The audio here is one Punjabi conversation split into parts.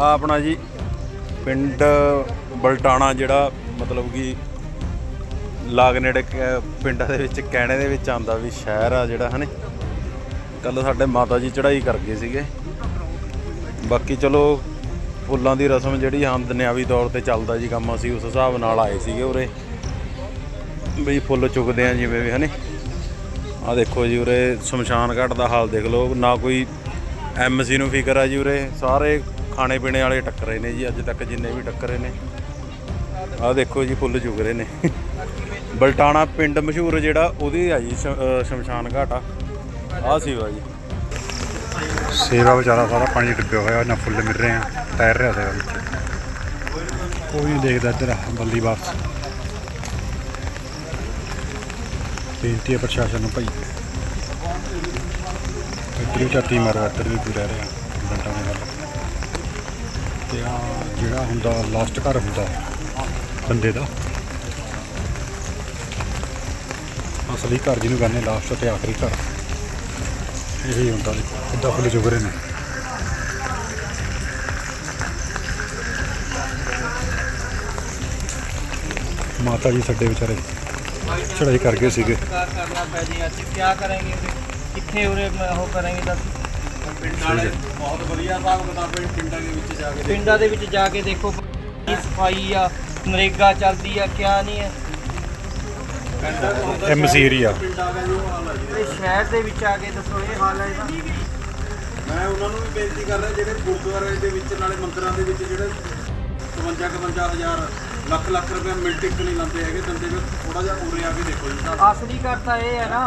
ਆ ਆਪਣਾ ਜੀ ਪਿੰਡ ਬਲਟਾਣਾ ਜਿਹੜਾ ਮਤਲਬ ਕਿ ਲਾਗ ਨੇੜੇ ਕ- ਪਿੰਡਾਂ ਦੇ ਵਿੱਚ, ਕਹਿਣੇ ਦੇ ਵਿੱਚ ਆਂਦਾ ਵੀ ਸ਼ਹਿਰ ਆ ਜਿਹੜਾ, ਹਨੇ ਕੱਲ ਸਾਡੇ ਮਾਤਾ ਜੀ ਚੜ੍ਹਾਈ ਕਰ ਗਏ ਸੀਗੇ। ਬਾਕੀ ਚਲੋ, ਫੁੱਲਾਂ ਦੀ ਰਸਮ ਜਿਹੜੀ ਆਮ ਦੁਨਿਆਵੀ ਤੌਰ ਤੇ ਚੱਲਦਾ ਜੀ ਕੰਮ। ਅਸੀਂ ਉਸ ਹਿਸਾਬ ਨਾਲ ਆਏ ਸੀਗੇ ਉਰੇ। ਵੀ ਫੁੱਲ ਚੁਗਦੇ ਆ ਜਿਵੇਂ ਵੀ, ਹਨੇ ਆ ਦੇਖੋ ਜੀ ਉਰੇ, ਸ਼ਮਸ਼ਾਨ ਘਾਟ ਦਾ ਹਾਲ ਦੇਖ ਲਓ। ਨਾ ਕੋਈ ਐਮਸੀ ਨੂੰ ਫਿਕਰ ਆ ਜੀ ਉਰੇ। ਸਾਰੇ ਖਾਣੇ ਪੀਣੇ ਵਾਲੇ ਟੱਕਰੇ ਨੇ ਜੀ, ਅੱਜ ਤੱਕ ਜਿੰਨੇ ਵੀ ਟੱਕਰੇ ਨੇ। ਆਹ ਦੇਖੋ ਜੀ, ਫੁੱਲ ਚੁਗ ਰਹੇ ਨੇ। ਬਲਟਾਣਾ ਪਿੰਡ ਮਸ਼ਹੂਰ ਜਿਹੜਾ, ਉਹਦੀ ਆ ਜੀ ਸ਼- ਸ਼ਮਸ਼ਾਨ ਘਾਟ ਆ। ਆ ਸੀ ਜੀ। ਸੇਵਾ ਵਿਚਾਰਾ ਸਾਰਾ ਪਾਣੀ ਡੁੱਬਿਆ ਹੋਇਆ, ਨਾ ਫੁੱਲ ਮਿਲ ਰਹੇ ਆ, ਤੈਰ ਰਿਹਾ ਸੇਵਾ ਵਿੱਚ। ਕੋਈ ਨਹੀਂ ਦੇਖਦਾ ਇੱਧਰ, ਬੱਲੀ ਵਾਪਸ। ਬੇਨਤੀ ਹੈ ਪ੍ਰਸ਼ਾਸਨ ਨੂੰ ਭਾਈ। ਇੱਧਰ ਵੀ ਝਾਤੀ ਮਾਰੋ, ਇੱਧਰ ਵੀ ਪੂਰਾ ਰਹਿ ਰਿਹਾ ਬੰਟਾਂ ਦੇ ਤੇ ਆ, ਜਿਹੜਾ ਹੁੰਦਾ ਲਾਸਟ ਘਰ ਹੁੰਦਾ, ਬੰਦੇ ਦਾ। ਅਸਲੀ ਘਰ ਜਿਹਨੂੰ ਕਹਿੰਦੇ ਲਾਸਟ ਤੇ ਆਖਰੀ ਘਰ। ਇਹ ਹੀ ਹੁੰਦਾ ਦੇਖੋ, ਕਿੱਦਾਂ ਫੁੱਲ ਚੁਗ ਰਹੇ ਨੇ। ਮਾਤਾ ਜੀ ਸਾਡੇ ਵਿਚਾਰੇ ਚੜਾਈ ਕਰ ਗਏ ਸੀਗੇ ਕਰਨਾ ਪੈ ਜੀ ਅੱਜ ਕੀ ਕਰਾਂਗੇ, ਕਿੱਥੇ ਉਹ ਕਰਾਂਗੇ, ਦੱਸ। ਪਿੰਡਾਂ ਵਾਲੇ ਬਹੁਤ ਵਧੀਆ ਹਿਸਾਬ ਕਿਤਾਬ ਹੈ ਪਿੰਡਾਂ ਦੇ ਵਿੱਚ ਜਾ ਕੇ ਪਿੰਡਾਂ ਦੇ ਵਿੱਚ ਜਾ ਕੇ ਦੇਖੋ ਕੀ ਸਫ਼ਾਈ ਆ ਨਰੇਗਾ ਚੱਲਦੀ ਆ ਕਿਆ ਨਹੀਂ ਹੈ ਐਮਸੀ ਏਰੀਆ ਪਿੰਡਾਂ ਦਾ ਜੋ ਹਾਲ ਆ ਜੀ। ਇਹ ਸ਼ਹਿਰ ਦੇ ਵਿੱਚ ਆ ਕੇ ਦੱਸੋ ਇਹ ਹਾਲ ਹੈ ਇਹਦਾ। ਮੈਂ ਉਹਨਾਂ ਨੂੰ ਵੀ ਬੇਨਤੀ ਕਰ ਰਿਹਾ ਜਿਹੜੇ ਗੁਰਦੁਆਰੇ ਦੇ ਵਿੱਚ ਨਾਲੇ ਮੰਦਿਰਾਂ ਦੇ ਵਿੱਚ ਜਿਹੜੇ 55 55 ਹਜ਼ਾਰ ਲੱਖ ਲੱਖ ਰੁਪਏ ਮਿੰਟ ਇੱਕ ਨਹੀਂ ਲਾਉਂਦੇ ਹੈਗੇ ਦੰਦੇ ਵਿੱਚ ਥੋੜਾ ਜਿਹਾ ਉਰੇ ਆ ਕੇ ਦੇਖੋ ਜੀ। ਸਾਹਿਬ ਅਸਲੀ ਕਰਤਾ ਇਹ ਹੈ ਨਾ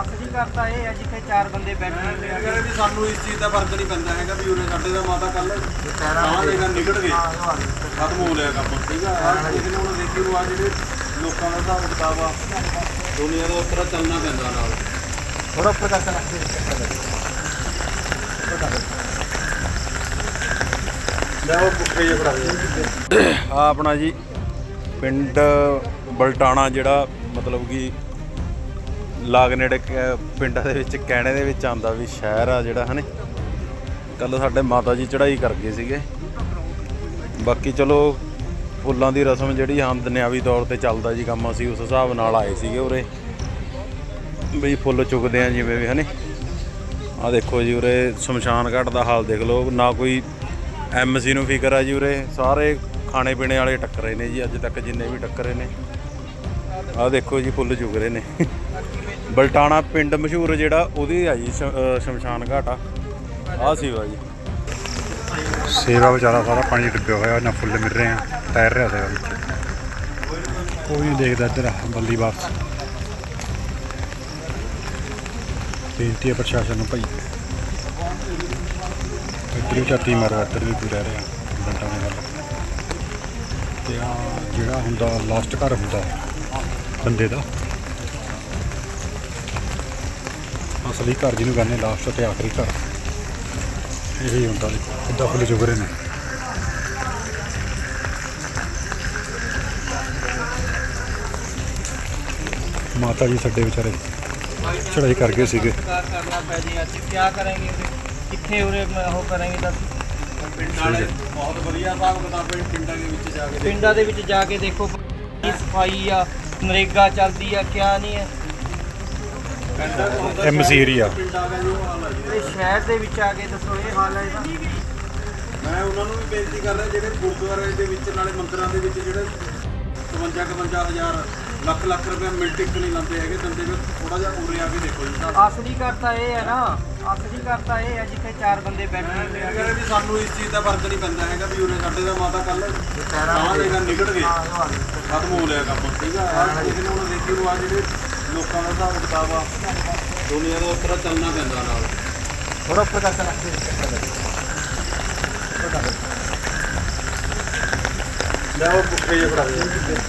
ਅਸਲੀ ਕਰਤਾ ਇਹ ਹੈ ਜਿੱਥੇ ਚਾਰ ਬੰਦੇ ਬੈਠੇ ਹੋਏ ਆ। ਅਗਰ ਵੀ ਸਾਨੂੰ ਇਸ ਚੀਜ਼ ਦਾ ਫ਼ਰਕ ਨਹੀਂ ਪੈਂਦਾ ਹੈਗਾ ਵੀ ਉਰੇ ਸਾਡੇ ਦਾ ਮਾਤਾ ਕੱਲ ਸਾਹ ਦੇ ਨਾਲ ਨਿਕਲ ਗਏ। ਖਤਮ ਹੋ ਲਿਆ ਕੰਮ ਠੀਕ ਆ? ਆਹ ਕਿਸੇ ਨੇ ਹੁਣ ਦੇਖੀ ਨੂੰ ਆ ਜਿਹੜੇ ਲੋਕਾਂ ਦਾ ਹਿਸਾਬ ਕਿਤਾਬ ਆ ਦੁਨੀਆ ਦਾ ਉਸ ਤਰ੍ਹਾਂ ਚੱਲਣਾ ਪੈਂਦਾ ਨਾਲ। ਥੋੜਾ ਉੱਪਰ ਤੱਕ ਰੱਖ ਲੈ ਉਹ ਪੁੱਠੇ ਜਿਹੇ ਫੜਾ ਆ ਆਪਣਾ ਜੀ ਪਿੰਡ ਬਲਟਾਣਾ ਜਿਹੜਾ ਮਤਲਬ ਕਿ ਲਾਗ ਨੇੜੇ ਕ- ਪਿੰਡਾਂ ਦੇ ਵਿੱਚ, ਕਹਿਣੇ ਦੇ ਵਿੱਚ ਆਂਦਾ ਵੀ ਸ਼ਹਿਰ ਆ ਜਿਹੜਾ, ਹਨੇ ਕੱਲ ਸਾਡੇ ਮਾਤਾ ਜੀ ਚੜ੍ਹਾਈ ਕਰ ਗਏ ਸੀਗੇ। ਬਾਕੀ ਚਲੋ, ਫੁੱਲਾਂ ਦੀ ਰਸਮ ਜਿਹੜੀ ਆਮ ਦੁਨਿਆਵੀ ਤੌਰ ਤੇ ਚੱਲਦਾ ਜੀ ਕੰਮ, ਅਸੀਂ ਉਸ ਹਿਸਾਬ ਨਾਲ ਆਏ ਸੀਗੇ ਉਰੇ। ਵੀ ਫੁੱਲ ਚੁਗਦੇ ਆ ਜਿਵੇਂ ਵੀ, ਹਨੇ ਆ ਦੇਖੋ ਜੀ ਉਰੇ ਸ਼ਮਸ਼ਾਨ ਘਾਟ ਦਾ ਹਾਲ ਦੇਖ ਲਓ, ਨਾ ਕੋਈ ਐਮਸੀ ਨੂੰ ਫਿਕਰ ਆ ਜੀ ਉਰੇ। ਸਾਰੇ ਖਾਣੇ ਪੀਣੇ ਵਾਲੇ ਟੱਕਰੇ ਨੇ ਜੀ, ਅੱਜ ਤੱਕ ਜਿੰਨੇ ਵੀ ਟੱਕਰੇ ਨੇ। ਆਹ ਦੇਖੋ ਜੀ, ਫੁੱਲ ਚੁਗ ਰਹੇ ਨੇ। ਬਲਟਾਣਾ ਪਿੰਡ ਮਸ਼ਹੂਰ ਜਿਹੜਾ, ਉਹਦੀ ਆ ਜੀ ਸ਼- ਸ਼ਮਸ਼ਾਨ ਘਾਟ ਆ। ਆ ਸੀ ਜੀ। ਸੇਵਾ ਵਿਚਾਰਾ ਸਾਰਾ ਪਾਣੀ ਡੁੱਬਿਆ ਹੋਇਆ, ਨਾ ਫੁੱਲ ਮਿਲ ਰਹੇ ਆ, ਤੈਰ ਰਿਹਾ ਸੇਵਾ ਵਿੱਚ। ਕੋਈ ਨਹੀਂ ਦੇਖਦਾ ਇੱਧਰ ਬੱਲੀ ਵਾਪਸ। ਬੇਨਤੀ ਹੈ ਪ੍ਰਸ਼ਾਸਨ ਨੂੰ ਭਾਈ। ਇੱਧਰ ਵੀ ਛਾਤੀ ਮਾਰੋ, ਇੱਧਰ ਵੀ ਪੂਰਾ ਰਿਹਾ ਬੰਟਾਂ ਨਾਲ ਤੇ ਆ ਜਿਹੜਾ ਹੁੰਦਾ ਲਾਸਟ ਘਰ ਹੁੰਦਾ, ਬੰਦੇ ਦਾ। ਅਸਲੀ ਘਰ ਜਿਹਨੂੰ ਕਹਿੰਦੇ ਲਾਸਟ ਤੇ ਆਖਰੀ ਘਰ। ਇਹ ਹੀ ਹੁੰਦਾ ਕਿੱਦਾਂ ਫੁੱਲ ਚੁਗ ਰਹੇ ਨੇ। ਮਾਤਾ ਜੀ ਸਾਡੇ ਵਿਚਾਰੇ ਚੜਾਈ ਕਰ ਗਏ ਸੀਗੇ ਕਰਨਾ ਪੈ ਜੀ ਅੱਜ? ਕੀ ਕਰਾਂਗੇ ਕਿੱਥੇ ਉਰੇ ਉਹ ਕਰਾਂਗੇ ਦੱਸ? ਪਿੰਡਾਂ ਵਾਲੇ ਬਹੁਤ ਵਧੀਆ ਹਿਸਾਬ ਕਿਤਾਬ ਹੈ ਪਿੰਡਾਂ ਦੇ ਵਿੱਚ ਜਾ ਕੇ ਪਿੰਡਾਂ ਦੇ ਵਿੱਚ ਜਾ ਕੇ ਦੇਖੋ ਕੀ ਸਫ਼ਾਈ ਆ ਨਰੇਗਾ ਚੱਲਦੀ ਆ ਕਿਆ ਨਹੀਂ ਹੈ ਪਿੰਡਾਂ ਦਾ ਜੋ ਹਾਲ ਆ ਜੀ। ਇਹ ਸ਼ਹਿਰ ਦੇ ਵਿੱਚ ਆ ਕੇ ਦੱਸੋ ਇਹ ਹਾਲ ਹੈ ਇਹਦਾ। ਮੈਂ ਉਹਨਾਂ ਨੂੰ ਵੀ ਬੇਨਤੀ ਕਰ ਰਿਹਾ ਜਿਹੜੇ ਗੁਰਦੁਆਰੇ ਦੇ ਵਿੱਚ ਨਾਲੇ ਮੰਦਿਰਾਂ ਦੇ ਵਿੱਚ ਜਿਹੜੇ 55 55 ਹਜ਼ਾਰ ਲੱਖ ਲੱਖ ਰੁਪਏ ਮਿੰਟ ਇੱਕ ਨਹੀਂ ਲਾਉਂਦੇ ਹੈਗੇ ਦੰਦੇ ਵਿੱਚ ਥੋੜਾ ਜਿਹਾ ਉਰੇ ਆ ਕੇ ਦੇਖੋ ਜੀ। ਸਾਹਿਬ ਅਸਲੀ ਕਰਤਾ ਇਹ ਹੈ ਨਾ ਅਸਲੀ ਕਰਤਾ ਇਹ ਹੈ ਜਿੱਥੇ ਚਾਰ ਬੰਦੇ ਬੈਠੇ ਹੋਏ ਆ। ਵੀ ਸਾਨੂੰ ਇਸ ਚੀਜ਼ ਦਾ ਫ਼ਰਕ ਨਹੀਂ ਪੈਂਦਾ ਹੈਗਾ ਵੀ ਉਰੇ ਸਾਡੇ ਦਾ ਮਾਤਾ ਕੱਲ ਸਾਹ ਦੇ ਨਾਲ ਨਿਕਲ ਗਏ। ਖਤਮ ਹੋ ਲਿਆ ਕੰਮ ਠੀਕ ਆ? ਆਹ ਕਿਸੇ ਨੇ ਦੇਖੀ ਨੂੰ ਆ ਜਿਹੜੇ ਲੋਕਾਂ ਦਾ ਹਿਸਾਬ ਕਿਤਾਬ ਆ। ਦੁਨੀਆ ਦਾ ਉਸ ਤਰ੍ਹਾਂ ਚੱਲਣਾ ਪੈਂਦਾ ਨਾਲ। ਥੋੜਾ ਉੱਪਰ ਤੱਕ ਰੱਖ ਲੈ ਉਹ ਪੁੱਠੇ ਜਿਹੇ ਫੜਾ